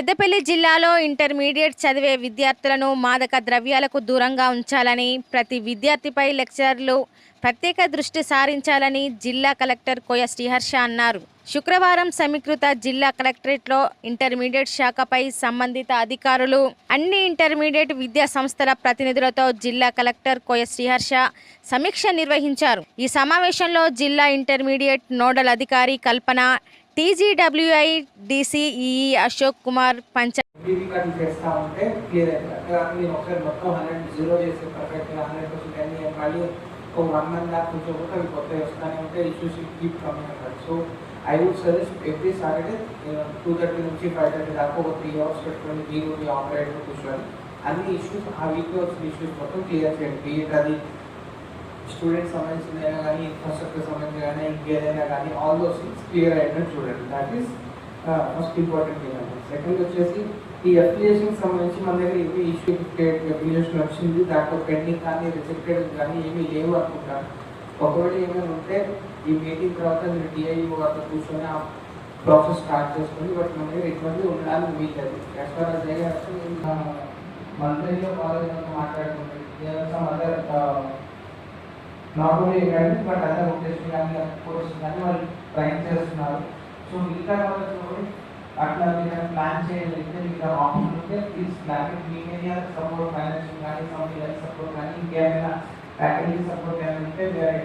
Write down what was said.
పెద్దపల్లి జిల్లాలో ఇంటర్మీడియట్ చదివే విద్యార్థులను మాదక ద్రవ్యాలకు దూరంగా ఉంచాలని ప్రతి విద్యార్థిపై లెక్చరర్లు ప్రత్యేక దృష్టి సారించాలని జిల్లా కలెక్టర్ కోయ శ్రీహర్ష అన్నారు. శుక్రవారం సమీకృత జిల్లా కలెక్టరేట్లో ఇంటర్మీడియట్ శాఖపై సంబంధిత అధికారులు అన్ని ఇంటర్మీడియట్ విద్యా సంస్థల ప్రతినిధులతో జిల్లా కలెక్టర్ కోయ శ్రీహర్ష సమీక్ష నిర్వహించారు. ఈ సమావేశంలో జిల్లా ఇంటర్మీడియట్ నోడల్ అధికారి కల్పన టీజీడబ్ల్యూఐ డిసిఈ అశోక్ కుమార్ పంచ బీబీ చేస్తా ఉంటే క్లియర్ అవుతుంది కానీ నేను ఒకసారి మొత్తం హండ్రెడ్ జీరో చేసి పర్ఫెక్ట్గా హండ్రెడ్ పర్సెంట్ అన్ని మళ్ళీ ఒక వన్ మంత్ దాకా కొంచెం కూడా అవి కొత్తవి వస్తానే ఉంటాయి ఇష్యూస్ కీప్ కమింగ్ అన్నమాట so I would suggest every Saturday two thirty నుంచి ఫైవ్ థర్టీ దాకా ఒక త్రీ అవర్స్ పెట్టుకొని మీరు మీ ఆపరేటర్ కూర్చొని అన్ని ఇష్యూస్ ఆ వీక్లో వచ్చిన ఇష్యూస్ మొత్తం క్లియర్ చేయండి బీఎట్ అది స్టూడెంట్స్ సంబంధించిన కానీ ఇన్ఫ్రాస్ట్రక్చర్ సంబంధించిన కానీ ఇంకేదైనా కానీ ఆల్ దోస్ థింగ్స్ క్లియర్ అయినా చూడండి. That is most important thing అండి. సెకండ్ వచ్చేసి ఈ అప్లికేషన్ సంబంధించి మన దగ్గర ఏమి ఇష్యూ అప్లికేషన్ వచ్చింది దాంట్లో పెండింగ్ కానీ రిజెక్టెడ్ కానీ ఏమీ లేవు అనుకుంటాను ఒకవేళ ఏమైనా ఉంటే ఈ మీటింగ్ తర్వాత మీరు డిఐఓ వారితో కూర్చొని ఆ ప్రాసెస్ స్టార్ట్ చేసుకొని బట్ మన దగ్గర ఎటువంటి ఉండడానికి వీలేదు యాజ్ ఫార్ అస్ మంత్లీలో కాలేజ్ మాట్లాడుకుంటే అదర్ నాట్ ఓన్లీ ఏంటంటే బట్ అదర్ వొకేషన్ కానీ కోర్స్ కానీ వాళ్ళు ట్రైన్ చేస్తున్నారు. సో మిగతా వాళ్ళకి అట్లా మీరు ప్లాన్ చేయగలిగితే మీకు ఆప్షన్ ఉంటే ప్లీజ్ ప్లాన్ మీ ఏరియా సపోర్ట్ ఫైనాన్షియల్ కానీ సమ్ సపోర్ట్ కానీ ఇంకేమైనా ఫ్యాకల్టీ సపోర్ట్ కానీ ఉంటే వేరే